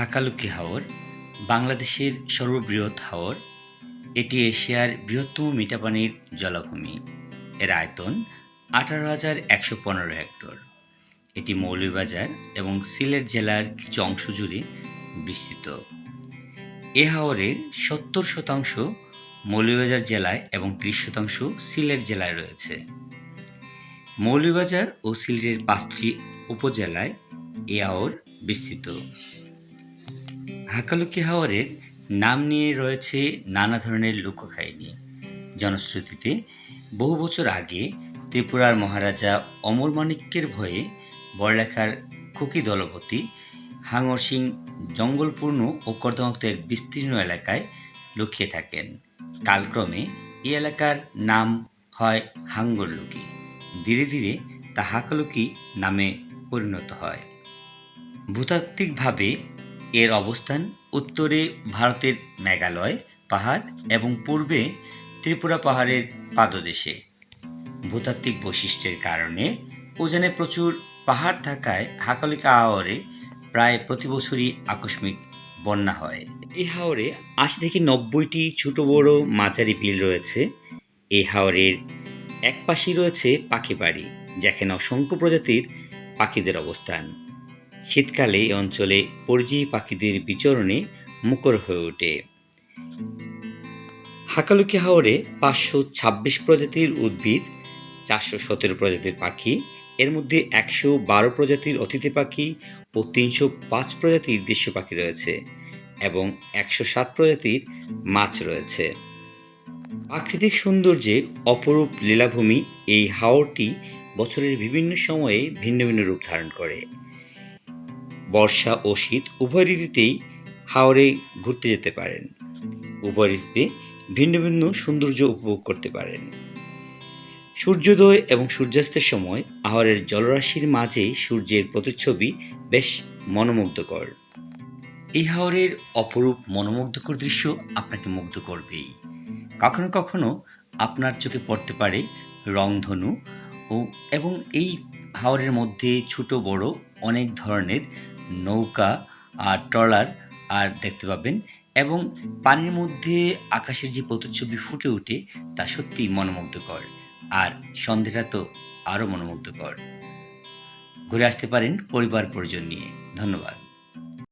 হাকালুকি হাওর, বাংলাদেশের সর্ববৃহৎ হাওর, এটি এশিয়ার বৃহত্তম মিঠাপানির জলাভূমি। এর আয়তন আঠারো হাজার একশো পনেরো হেক্টর। এটি মৌলভীবাজার এবং সিলেট জেলার কিছু অংশ জুড়ে বিস্তৃত। এ হাওরের সত্তর শতাংশ মৌলভীবাজার জেলায় এবং ত্রিশ শতাংশ সিলেট জেলায় রয়েছে। মৌলভীবাজার ও সিলেটের পাঁচটি উপজেলায় এ হাওর বিস্তৃত। হাকালুকি হাওরের নাম নিয়ে রয়েছে নানা ধরনের লোককাহিনী। জনশ্রুতিতে বহু বছর আগে ত্রিপুরার মহারাজা অমর মাণিক্যের ভয়ে বড়লেখার খুকি দলপতি হাঙর সিং জঙ্গলপূর্ণ ও কর্দমাক্ত এক বিস্তীর্ণ এলাকায় লুকিয়ে থাকেন। কালক্রমে এই এলাকার নাম হয় হাঙ্গরলুকি। ধীরে ধীরে তা হাকালুকি নামে পরিণত হয়। ভূতাত্ত্বিকভাবে এর অবস্থান উত্তরে ভারতের মেঘালয় পাহাড় এবং পূর্বে ত্রিপুরা পাহাড়ের পাদদেশে। ভূতাত্ত্বিক বৈশিষ্ট্যের কারণে উজানে প্রচুর পাহাড় থাকায় হাকালিকা হাওরে প্রায় প্রতি বছরই আকস্মিক বন্যা হয়। এই হাওরে আশি থেকে নব্বইটি ছোট বড় মাঝারি বিল রয়েছে। এই হাওরের এক পাশেই রয়েছে পাখি বাড়ি যেখানে অসংখ্য প্রজাতির পাখিদের অবস্থান। শীতকালে এই অঞ্চলে পরিযায়ী পাখিদের বিচরণে মুখর হয়ে ওঠে। হাকালুকি হাওরে পাঁচশো ছাব্বিশ প্রজাতির উদ্ভিদ, চারশো সতেরো প্রজাতির পাখি, এর মধ্যে একশো বারো প্রজাতির অতিথি পাখি ও তিনশো পাঁচ প্রজাতির দেশীয় পাখি রয়েছে এবং একশো সাত প্রজাতির মাছ রয়েছে। প্রাকৃতিক সৌন্দর্যে অপরূপ লীলাভূমি এই হাওরটি বছরের বিভিন্ন সময়ে ভিন্ন ভিন্ন রূপ ধারণ করে। বর্ষা ও শীত উভয় ঋতুতেই হাওরে ঘুরতে যেতে পারেন। উভয় ঋতুতে ভিন্ন ভিন্ন সৌন্দর্য উপভোগ করতে পারেন। সূর্যোদয় এবং সূর্যাস্তের সময় আহরের জলরাশির মাঝে সূর্যের প্রতিচ্ছবি বেশ মনোমুগ্ধকর। এই হাওরের অপরূপ মনোমুগ্ধকর দৃশ্য আপনাকে মুগ্ধ করবেই। কখনো কখনো আপনার চোখে পড়তে পারে রংধনু ও এবং এই হাওরের মধ্যে ছোট বড় অনেক ধরনের নৌকা আর ট্রলার আর দেখতে পাবেন এবং পানির মধ্যে আকাশের যে প্রতিচ্ছবি ফুটে ওঠে তা সত্যিই মনোমুগ্ধকর আর সন্ধেটা তো আরও মনোমুগ্ধকর। ঘুরে আসতে পারেন পরিবার পরিজন নিয়ে। ধন্যবাদ।